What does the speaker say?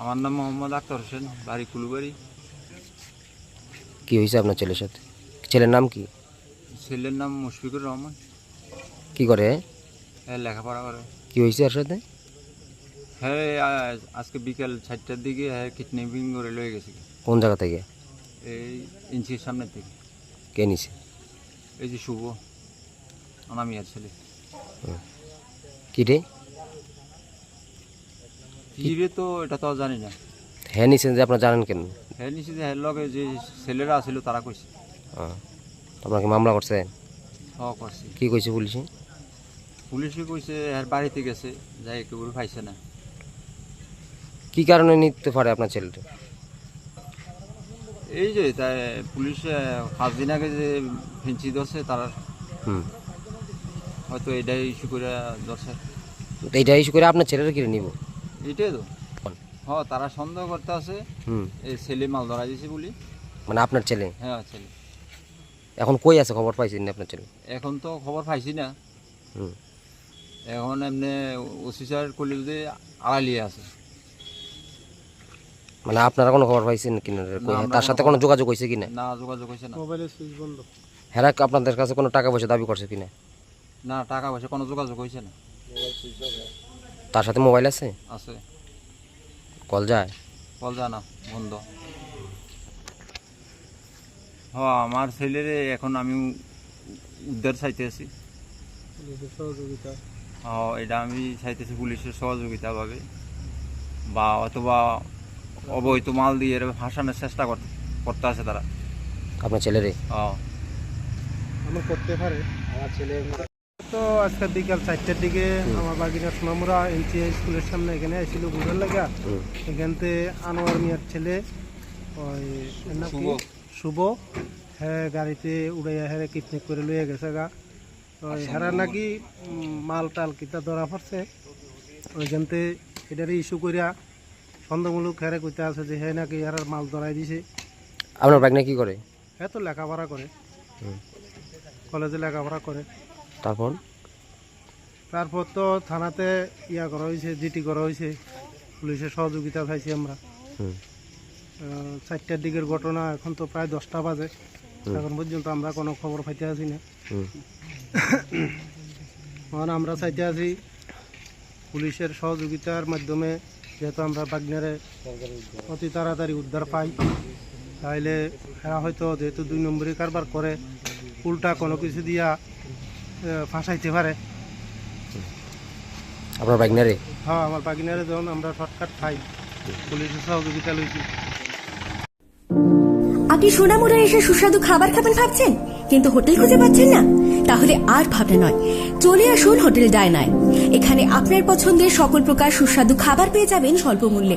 আমার নাম মোহাম্মদ আক্তার হোসেন বাড়ি কুলুবাড়ি। কি হয়েছে আপনার ছেলের সাথে? ছেলের নাম কি? ছেলের নাম মুশফিকুর রহমান। কি করে? হ্যাঁ লেখাপড়া করে। কি হয়েছে এর সাথে? হ্যাঁ আজকে বিকাল চারটার দিকে হ্যাঁ কিডন্যাপিং করে লয়ে গেছে। কোন জায়গা থেকে? এই ইঞ্চির সামনের থেকে। কে নিছে? এই যে শুভ অনামিয়ার ছেলে। কি রে? কি? রে তো এটা তো জানি না। হ্যাঁ নিছেন যে আপনারা জানেন কেন? হ্যাঁ নিশ্চিত হ্যাঁ লগে যে ছেলেরা আছিল তারা কইছে। আপনাকে মামলা করছে? হ করছে। কি কইছে পুলিশে? পুলিশে কইছে হ্যাঁ বাড়িতে গেছে যাই কেউ পাইছে না। কি কারণে নিতে পারে আপনার ছেলেটা? এই যে তাই পুলিশ পাঁচ দিন আগে যে ফেঞ্চি ধরছে তারা হয়তো এটাই ইস্যু করে ধরছে। এইটা ইস্যু করে আপনার ছেলেটা কিনে নিব? এটাই তো। হ তারা সন্দেহ করতে আছে। হুম। এই ছেলে মাল ধরা দিয়েছে বলি। মানে আপনার ছেলে? হ্যাঁ ছেলে। এখন কই আছে খবর পাইছেন না আপনার ছেলে? এখন তো খবর পাইছি না। হুম। এখন এমনি ওসি স্যার করলে যদি আড়ালিয়ে আছে। মানে আপনারা কোনো খবর পাইছেন কিনা তার সাথে কোনো যোগাযোগ হয়েছে কিনা না? যোগাযোগ হয়েছে না। হ্যাঁ আপনাদের কাছে কোনো টাকা পয়সা দাবি করছে কিনা না? টাকা পয়সা কোনো যোগাযোগ হয়েছে না। তার সাথে মোবাইল আছে? আছে। কল যায়? কল যা না বন্ধ। হ আমার ছেলের এখন আমি উদ্ধার চাইতে আছি। হ এটা আমি চাইতেছি পুলিশের সহযোগিতা পাবে বা অথবা অবৈধ মাল দিয়ে এর ফাঁসানোর চেষ্টা কর- করতে আছে তারা। আপনার ছেলেরে? হ্যাঁ আমার করতে পারে আমার ছেলে তো আজকে বিকাল চারটার দিকে আমার বাগিনা সোনামুরা এনসিআই স্কুলের সামনে এখানে আসছিল বুঝার লাগা। এখানতে আনোয়ার মিয়ার ছেলে ওই? শুভ। শুভ। হ্যাঁ গাড়িতে উড়াইয়া হ্যাঁ কিডন্যাপ করে লইয়া গেছে গা। ওই হেরা নাকি মাল টাল কিতা ধরা পড়ছে। ওইখানতে এটারে ইস্যু করিয়া সন্দেহমূলক হেরে কইতে আছে যে হ্যাঁ নাকি হেরার মাল ধরাই দিছে। আপনার বাইকনা কি করে? হ্যাঁ তো লেখাপড়া করে। হুম। কলেজে লেখাপড়া করে। তারপর? তারপর তো থানাতে ইয়া করা হয়েছে জিটি করা হয়েছে পুলিশের সহযোগিতা পাইছি আমরা। হুম। চারটার দিকের ঘটনা এখন তো প্রায় দশটা বাজে। এখন পর্যন্ত আমরা কোনো খবর পাইতে আছি না। এখন আমরা চাইতে আছি পুলিশের সহযোগিতার মাধ্যমে যেহেতু আমরা বাগনারে অতি তাড়াতাড়ি উদ্ধার পাই তাইলে এরা হয়তো যেহেতু দুই নম্বরে কারবার করে উল্টা কোনো কিছু দিয়া ফাঁসাইতে পারে। আপনার বাইকনা রে হ্যাঁ আমার বাগিনারে যখন আমরা শর্টকাট খাই পুলিশের সহযোগিতা লইছি। আপনি সোনামুড়া এসে সুস্বাদু খাবার খাবেন ভাবছেন? কিন্তু হোটেল খুঁজে পাচ্ছেন না। তাহলে আর ভাবনা নয়। চলে আসুন হোটেল ডায়নায়। এখানে আপনার পছন্দের সকল প্রকার সুস্বাদু খাবার পেয়ে যাবেন স্বল্প মূল্যে।